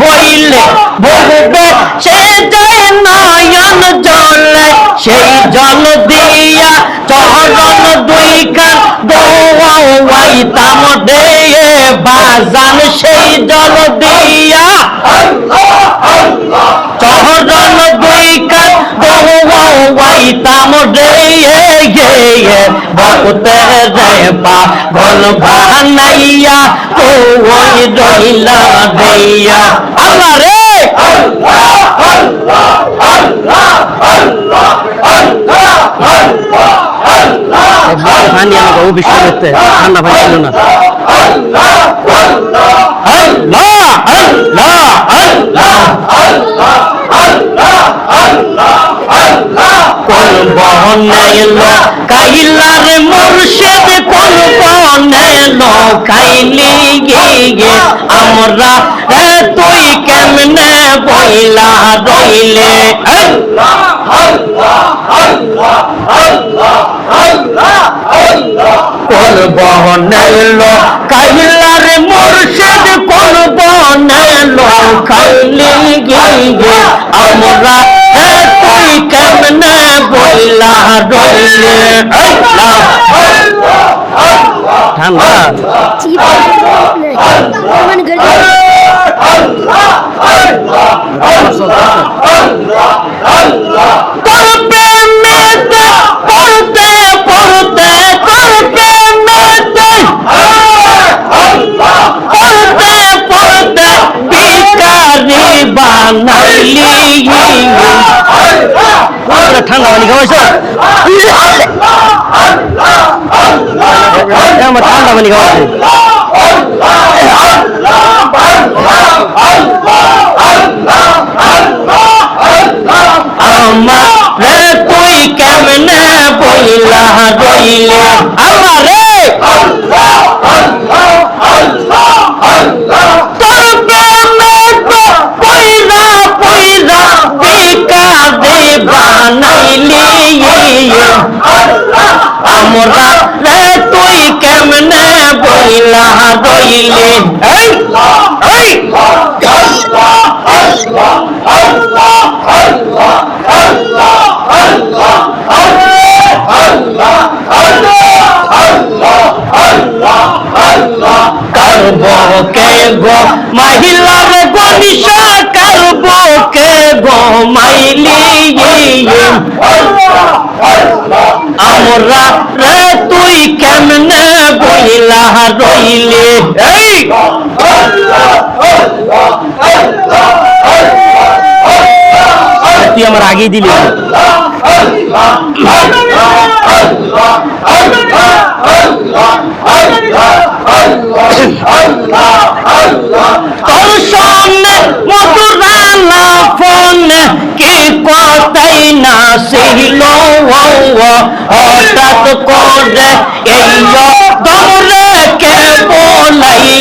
হইলে ভুগবে সে যায় নয়ন জলে সেই জল দিয়া চরণ দুই কান দোয়াইতাম রে বাজান সেই জল দিয়া চরণ দুই কান রে ভক্তে রে পাগল বানাইয়া ওই রইলা দিয়া আল্লাহ রে পানি আমাকে অভিষেক করতে ঠান্ডা পানি ছিল না আল্লাহ আল্লাহ বহনে এলো কাইলার মুর্শিদ কোন বহনে এলো কাইলি গিয়ে আমরা তুই কেমনে বইলা রইলে? এলো কাইলার মুর্শিদ কোন বহনে এলো কাইলি গিয়ে আমরা পড়তে বিকারি বানাইলি ঠান্ডা পানি খাওয়াইছো আমার ঠান্ডা পানি খাওয়াইছে আমারে তুই কেমনে বইলা রইলে আমারে বানাইলি আমরা এই কে গো মহিলার গনিশা করব কে গো মাইলি আমরা রে তুই কেমনে বইলা রইলে এই! তুই আমার আগেই দিলি। তোর সামনে মধুরালা ফোনে কি কথাই না ছিল। হঠাৎ করে এই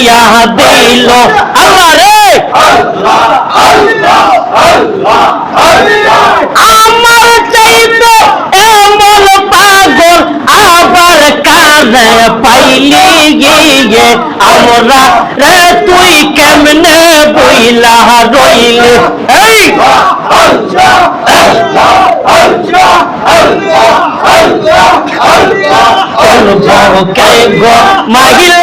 বলাইয়া দিল আল্লাহ রে। আমার চাইতো এমন পাগল আবার কারে পাইলি গিয়ে। আমরা রে, তুই কেমনে বইলা রইলি? এই। গো মহিলার দয়াল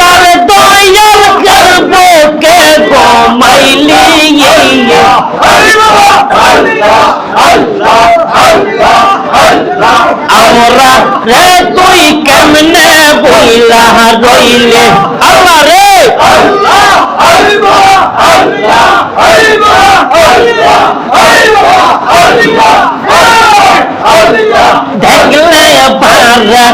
আমরা রে তুই কেমনে বইলা রইলে আল্লাহ রে দেখলে পারা